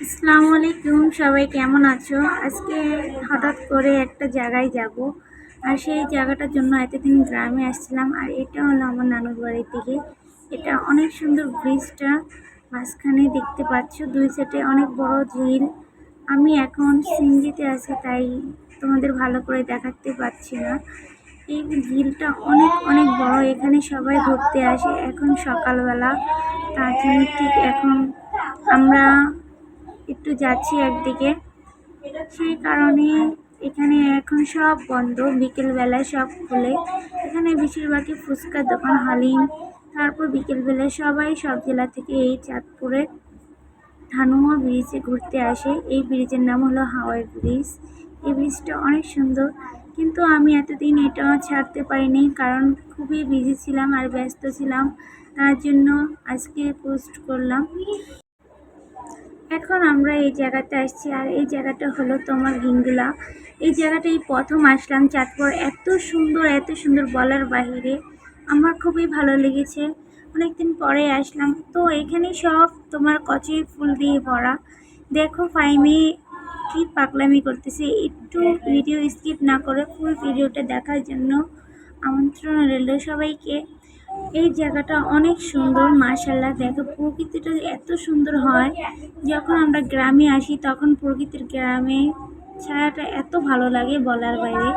আসসালামু আলাইকুম, সবাই কেমন আছো? আজকে হঠাৎ করে একটা জায়গায় যাব, আর সেই জায়গাটার জন্য এতদিন গ্রামে আসছিলাম, আর এটা হলো আমার নানুর বাড়ির দিকে। এটা অনেক সুন্দর ব্রিজটা, মাঝখানে দেখতে পাচ্ছ, দুই সাইডে অনেক বড় ঝিল। আমি এখন সিঙ্গিতে আছি, তাই তোমাদের ভালো করে দেখাতে পারছি না। এই ঝিলটা অনেক অনেক বড়, এখানে সবাই ঘুরতে আসে, এখন সকালবেলা, তার জন্য ঠিক এখন আমরা একটু যাচ্ছি একদিকে। সেই কারণে এখানে এখন সব বন্ধ। বিকেলবেলায় সব খুলে। এখানে বেশিরভাগই ফুচকার দোকান, হালিম। তারপর বিকেলবেলায় সবাই সব জেলা থেকে এই চাঁদপুরে ধানুয়া ব্রিজে ঘুরতে আসে। এই ব্রিজের নাম হলো হাওয়াই ব্রিজ। এই ব্রিজটা অনেক সুন্দর। কিন্তু আমি এতদিন এটা ছাড়তে পারিনি কারণ খুবই বিজি ছিলাম আর ব্যস্ত ছিলাম। তার জন্য আজকে পোস্ট করলাম। এখন আমরা এই জায়গাতে আসছি আর এই জায়গাটা হলো তোমার হিঙ্গুলা এই জায়গাটা এই প্রথম আসলাম চাঁদপুর। এত সুন্দর এত সুন্দর বলার বাহিরে আমার খুবই ভালো লেগেছে। অনেকদিন পরে আসলাম। তো এখানে সব তোমার কচুরি ফুল দিয়ে ভরা। দেখো ফাইমে কি পাগলামি করতেছে। একটু ভিডিও স্কিপ না করে ফুল ভিডিওটা দেখার জন্য আমন্ত্রণ রইল সবাইকে। এই জায়গাটা অনেক সুন্দর মার্শাল্লাহ দেখো, প্রকৃতিটা এত সুন্দর হয়। যখন আমরা গ্রামে আসি, তখন প্রকৃতির গ্রামে ছায়াটা এত ভালো লাগে বলার বাইরে।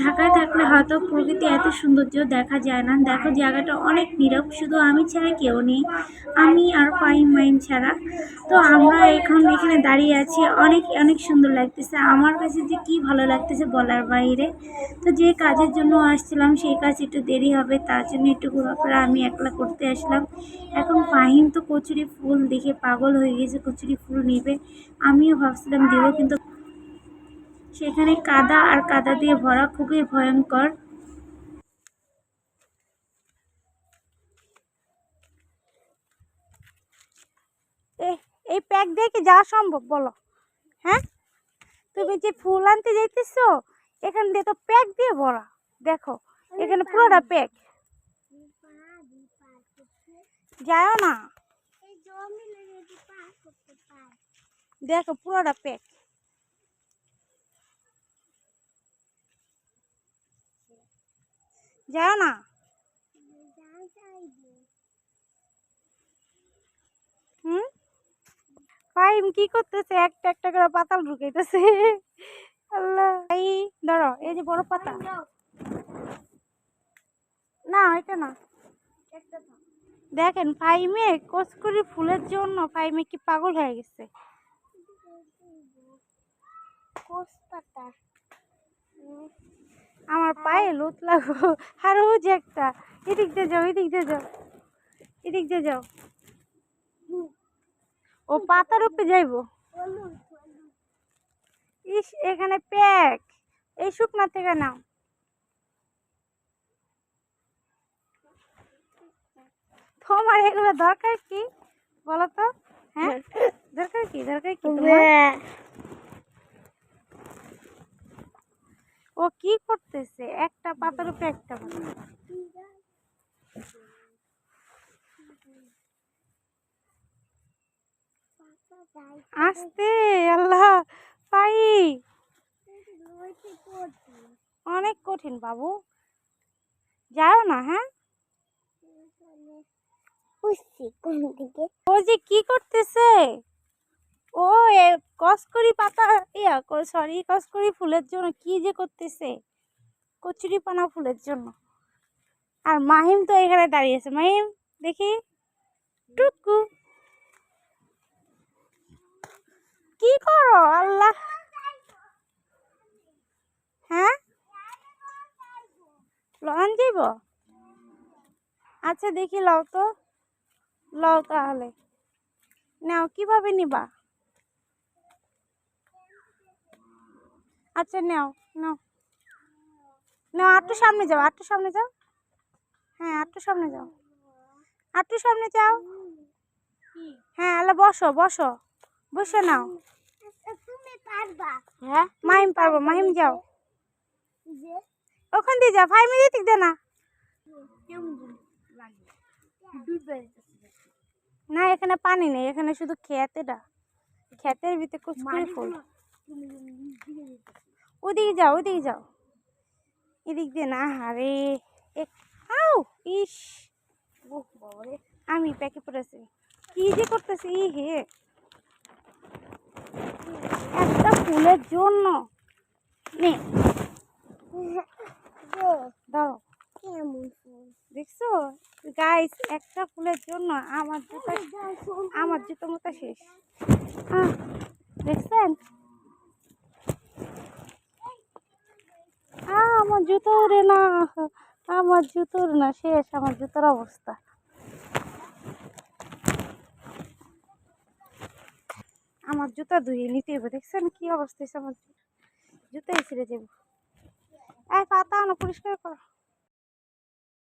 ঢাকায় থাকলে হয়তো প্রকৃতি এত সৌন্দর্য দেখা যায় না। দেখো জায়গাটা অনেক নীরব, শুধু আমি ছাড়া কেউ নেই। আমি আর পাইম মাইন ছাড়া। তো আমরা এখন এখানে দাঁড়িয়ে আছি। অনেক অনেক সুন্দর লাগতেছে। আমার কাছে যে কি ভালো লাগতেছে বলার বাইরে। তো যে কাজের জন্য আসছিলাম, সেই কাজ একটু দেরি হবে। তার জন্য একটু ঘোরাফেরা আমি একলা করতে আসলাম। এখন ফাহিম তো কচুরি ফুল দেখে পাগল হয়ে গেছে, কচুরি ফুল নেবে। আমিও ভাবছিলাম দেবো, কিন্তু সেখানে কাদা আর কাদা দিয়ে ভরা খুবই ভয়ঙ্কর। এ- এই প্যাক দিয়ে কি যাওয়া সম্ভব বলো? হ্যাঁ? তুমি যে ফুল আনতে যাইতেছো এখান দিয়ে তো প্যাক দিয়ে ভরা। দেখো এখানে পুরোটা প্যাক। যাও না। দেখো পুরোটা প্যাক। যাও না। হুম? ফাইম কি করতেছে? একটা একটা করে পাতাল ঢুকাইতেছে। আল্লাহ। এই, ধরো, এই যে বড় পাতা। না, এটা না। দেখেন ফাইমে কচকুরি ফুলের জন্য ফাইমে কি পাগল হয়ে গেছে। আমার পায়ে লুত লাগো। আর ও যে একটা। এদিক দিয়ে যাও এদিক দিয়ে যাও। এদিক দিয়ে যাও। ও পাতার উপরে যাইবো। ইস এখানে প্যাক। এই শুকনা থেকে নাও। তোমার এগুলো দরকার কি? বলো তো। হ্যাঁ? দরকার কি? দরকার কি তোমার? ও কি করতেছে? একটা পাতার উপরে একটা পাতা। আস্তে আল্লাহ পাই। অনেক কঠিন বাবু। যাও না হ্যাঁ? ও যে কি করতেছে? ও এ কসকরি পাতা, ইয়া সরি কসকরি ফুলের জন্য, কি যে করতেছে? কচুরি পানা ফুলের জন্য। আর মাহিম তো এখানে দাঁড়িয়েছে মাহিম, দেখি। টুকু। কি করো? আল্লাহ। হ্যাঁ? লন যাইব? আচ্ছা দেখি লও তো। লও তাহলে। নাও, কীভাবে নিবা? আচ্ছা নাও নাও। নাও আটটু সামনে যাও আটটু সামনে যাও। হ্যাঁ আটটু সামনে যাও। আটটু সামনে যাও। হ্যাঁ আল্লাহ, বসো বসো। বসে নাও। হ্যাঁ মাহিম পারব, মাহিম যাও। ওখান দিয়ে যাও, ফাইভ মিনিট দে না। না, এখানে পানি নেই, এখানে শুধু খেত এটা ক্ষেতের ভিতরে কুচকুরি ফুল। ওদিকে যাও ওদিকে যাও। এদিক দিয়ে না হারে আও ইস। আমি প্যাকে পড়েছি কি যে করতেছি, ই হে। একটা ফুলের জন্য। নে। দেখছ? গাইস একটা ফুলের জন্য আমার জুতা আমার জুতো মতো শেষ। দেখছেন আহ, আমার জুতো রে না, আমার জুতোর না, শেষ আমার জুতোর অবস্থা। আমার জুতা ধুয়ে নিতে হবে দেখছেন কি অবস্থা আমার জুতাই ছিঁড়ে যাব এই পাতা না পরিষ্কার করো।